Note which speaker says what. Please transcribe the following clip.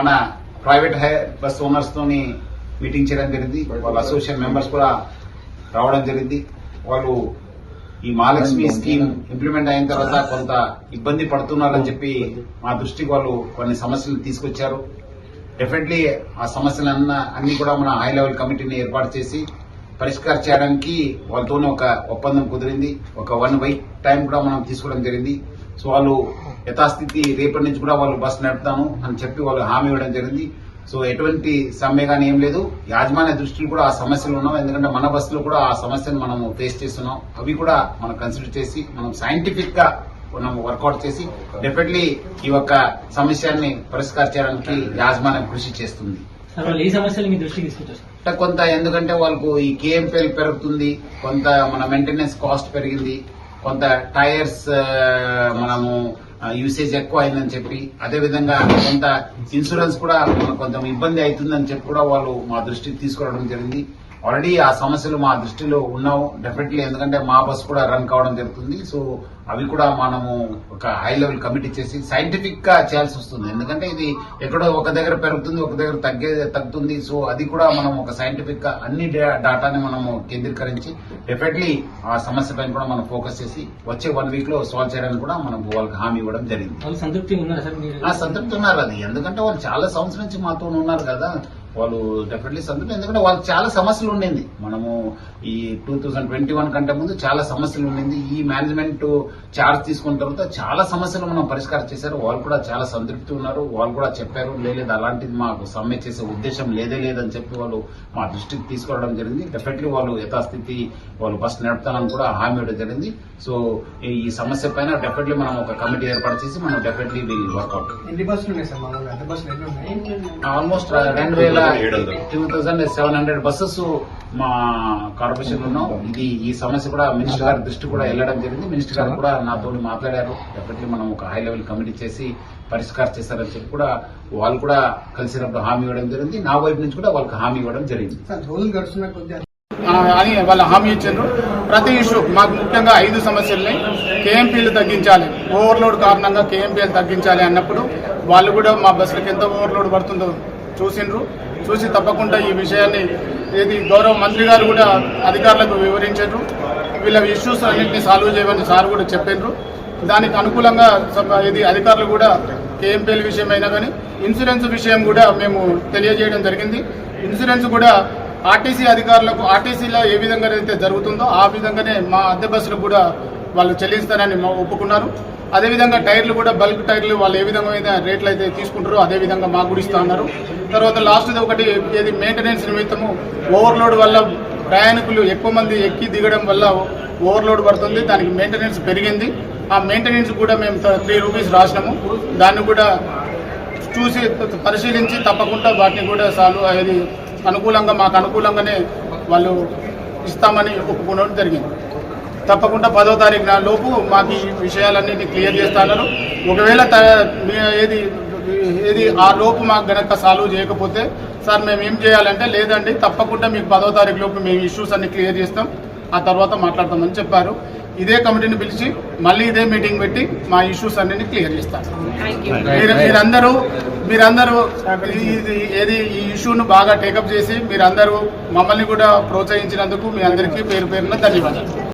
Speaker 1: మన private hire bus owners తోని meeting చేయడం జరిగింది. వాళ్ళ అసోసియేషన్ మెంబర్స్ కూడా రావడం జరిగింది. వాళ్ళు ఈ మహాలక్ష్మి స్కీమ్ ఇంప్లిమెంట్ అయిన తర్వాత కొంత ఇబ్బంది పడుతున్నారని చెప్పి మా దృష్టికి వాళ్ళు కొన్ని సమస్యలు తీసుకొచ్చారు. డెఫినెట్లీ ఆ సమస్యలన్న అన్ని కూడా మన హై లెవెల్ కమిటీని ఏర్పాటు చేసి పరిష్కారం చేయడానికి వాళ్ళతోనే ఒక ఒప్పందం కుదిరింది. ఒక వన్ వీక్ టైం కూడా మనం తీసుకోవడం జరిగింది. సో వాళ్ళు యథాస్థితి రేపటి నుంచి కూడా వాళ్ళు బస్ నడుపుతాము అని చెప్పి వాళ్ళు హామీ ఇవ్వడం జరిగింది. సో ఎటువంటి సమ్మె కానీ ఏం లేదు. యాజమాన్య దృష్టిలో కూడా ఆ సమస్యలు ఉన్నాం. ఎందుకంటే మన బస్సులో కూడా ఆ సమస్యను మనం ఫేస్ చేస్తున్నాం. అవి కూడా మనం కన్సిడర్ చేసి మనం సైంటిఫిక్గా మనం వర్కౌట్ చేసి డెఫినెట్లీ ఈ యొక్క సమస్యాన్ని పరిష్కరించడానికి యాజమాన్యం కృషి చేస్తుంది.
Speaker 2: సమస్యలు మీ దృష్టికి తీసుకొచ్చారు?
Speaker 1: కొంత ఎందుకంటే వాళ్ళకు ఈ కేఎంపీఎల్ పెరుగుతుంది. కొంత మన మెయింటెనెన్స్ కాస్ట్ పెరిగింది. కొంత టైర్స్ మనము యూసేజ్ ఎక్కువ అయిందని చెప్పి అదే విధంగా కొంత ఇన్సూరెన్స్ కూడా మనకు కొంచెం ఇబ్బంది అవుతుందని చెప్పి కూడా వాళ్ళు మా దృష్టికి తీసుకురావడం జరిగింది. ఆల్రెడీ ఆ సమస్యలు మా దృష్టిలో ఉన్నావు. డెఫినెట్లీ ఎందుకంటే మా బస్ కూడా రన్ కావడం జరుగుతుంది. సో అవి కూడా మనము ఒక హై లెవెల్ కమిటీ చేసి సైంటిఫిక్గా చేయాల్సి వస్తుంది. ఎందుకంటే ఇది ఎక్కడో ఒక దగ్గర పెరుగుతుంది ఒక దగ్గర తగ్గే తగ్గుతుంది. సో అది కూడా మనం ఒక సైంటిఫిక్గా అన్ని డాటాని మనము కేంద్రీకరించి డెఫినెట్లీ ఆ సమస్య పైన కూడా మనం ఫోకస్ చేసి వచ్చే వన్ వీక్లో సాల్వ్ చేయడానికి కూడా మనం వాళ్ళకి హామీ ఇవ్వడం జరిగింది. సంతృప్తి ఉన్నారు అది. ఎందుకంటే వాళ్ళు చాలా సంవత్సరం నుంచి మాతో ఉన్నారు కదా. వాళ్ళు డెఫినెట్లీ సంతృప్తి ఎందుకంటే వాళ్ళకి చాలా సమస్యలు ఉండింది. మనము ఈ టూ థౌజండ్ ట్వంటీ వన్ కంటే ముందు చాలా సమస్యలు ఉండింది. ఈ మేనేజ్మెంట్ చార్జ్ తీసుకున్న తర్వాత చాలా సమస్యలు మనం పరిష్కారం చేశారు. వాళ్ళు కూడా చాలా సంతృప్తి ఉన్నారు. వాళ్ళు కూడా చెప్పారు లేదు అలాంటిది మాకు సమ్మె చేసే ఉద్దేశం లేదే లేదని చెప్పి వాళ్ళు మా దృష్టికి తీసుకురావడం జరిగింది. డెఫినెట్లీ వాళ్ళు యథాస్థితి వాళ్ళు బస్ నడుపుతానని కూడా హామీ ఇవ్వడం జరిగింది. సో ఈ సమస్య పైన డెఫినెట్లీ మనం ఒక కమిటీ ఏర్పాటు చేసి మనం డెఫినెట్లీ వర్కౌట్ ఆల్మోస్ట్ రెండు వేల two thousand seven hundred buses మా కార్పొరేషన్ ఉన్నాం. ఇది ఈ సమస్య కూడా మినిస్టర్ గారి దృష్టి కూడా వెళ్ళడం జరిగింది. మినిస్టర్ గారు కూడా నాతో మాట్లాడారు. డెఫినెట్లీ మనం ఒక హై లెవెల్ కమిటీ చేసి పరిష్కారం చేస్తారని చెప్పి కూడా వాళ్ళు కూడా కలిసినప్పుడు హామీ ఇవ్వడం జరిగింది. నా వైపు నుంచి కూడా వాళ్ళకి హామీ ఇవ్వడం జరిగింది.
Speaker 3: సార్ రోజులు గడుస్తున్న కొద్ది
Speaker 4: ఆ, అని వాళ్ళ హామీ ఇచ్చారు. ప్రతి ఇష్యూ మాకు ముఖ్యంగా ఐదు సమస్యల్ని కేఎంపీలు తగ్గించాలి. ఓవర్లోడ్ కారణంగా కేఎంపీలు తగ్గించాలి అన్నప్పుడు వాళ్ళు కూడా మా బస్సులకు ఎంత ఓవర్లోడ్ పడుతుందో చూసిండ్రు. చూసి తప్పకుండా ఈ విషయాన్ని ఏది గౌరవ మంత్రి గారు కూడా అధికారులకు వివరించారు. వీళ్ళ ఇష్యూస్ అన్నింటినీ సాల్వ్ చేయమని సార్ కూడా చెప్పారు దానికి అనుకూలంగా ఇది అధికారులు కూడా కేఎంపీఎల్ విషయం అయినా కానీ ఇన్సూరెన్స్ విషయం కూడా మేము తెలియజేయడం జరిగింది. ఇన్సూరెన్స్ కూడా ఆర్టీసీ అధికారులకు ఆర్టీసీలో ఏ విధంగా అయితే జరుగుతుందో ఆ విధంగానే మా అద్దె బస్సులు కూడా వాళ్ళు చెల్లిస్తారని ఒప్పుకున్నారు. అదేవిధంగా టైర్లు కూడా బల్క్ టైర్లు వాళ్ళు ఏ విధమైన రేట్లు అయితే తీసుకుంటారో అదే విధంగా మాకు కూడా ఇస్తా ఉన్నారు తర్వాత లాస్ట్ది ఒకటి ఏది మెయింటెనెన్స్ నిమిత్తము ఓవర్లోడ్ వల్ల ప్రయాణికులు ఎక్కువ మంది ఎక్కి దిగడం వల్ల ఓవర్లోడ్ పడుతుంది దానికి మెయింటెనెన్స్ పెరిగింది. ఆ మెయింటెనెన్స్ కూడా మేము త్రీ రూపీస్ రాసినాము. దాన్ని కూడా చూసి పరిశీలించి తప్పకుండా వాటిని కూడా సాల్వ్ అది అనుకూలంగా మాకు అనుకూలంగానే వాళ్ళు ఇస్తామని ఒప్పుకోవడం జరిగింది. తప్పకుండా పదో తారీఖు నా లోపు మాకు ఈ విషయాలన్నింటినీ క్లియర్ చేస్తున్నారు ఒకవేళ త- మీ- ఏది ఏది ఆ లోపు మాకు గనక సాల్వ్ చేయకపోతే సార్ మేము ఏం చేయాలంటే లేదండి తప్పకుండా మీకు పదో తారీఖు లోపు మేము ఇష్యూస్ అన్ని క్లియర్ చేస్తాం. ఆ తర్వాత మాట్లాడతామని చెప్పారు. ఇదే కమిటీని పిలిచి మళ్ళీ ఇదే మీటింగ్ పెట్టి మా ఇష్యూస్ అన్నింటినీ క్లియర్ చేస్తాం మీరు మీరందరూ మీరందరూ ఈ- ఇది ఏది ఈ ఇష్యూను బాగా టేకప్ చేసి మీరందరూ మమ్మల్ని కూడా ప్రోత్సహించినందుకు మీ అందరికీ పేరు పేరున ధన్యవాదాలు.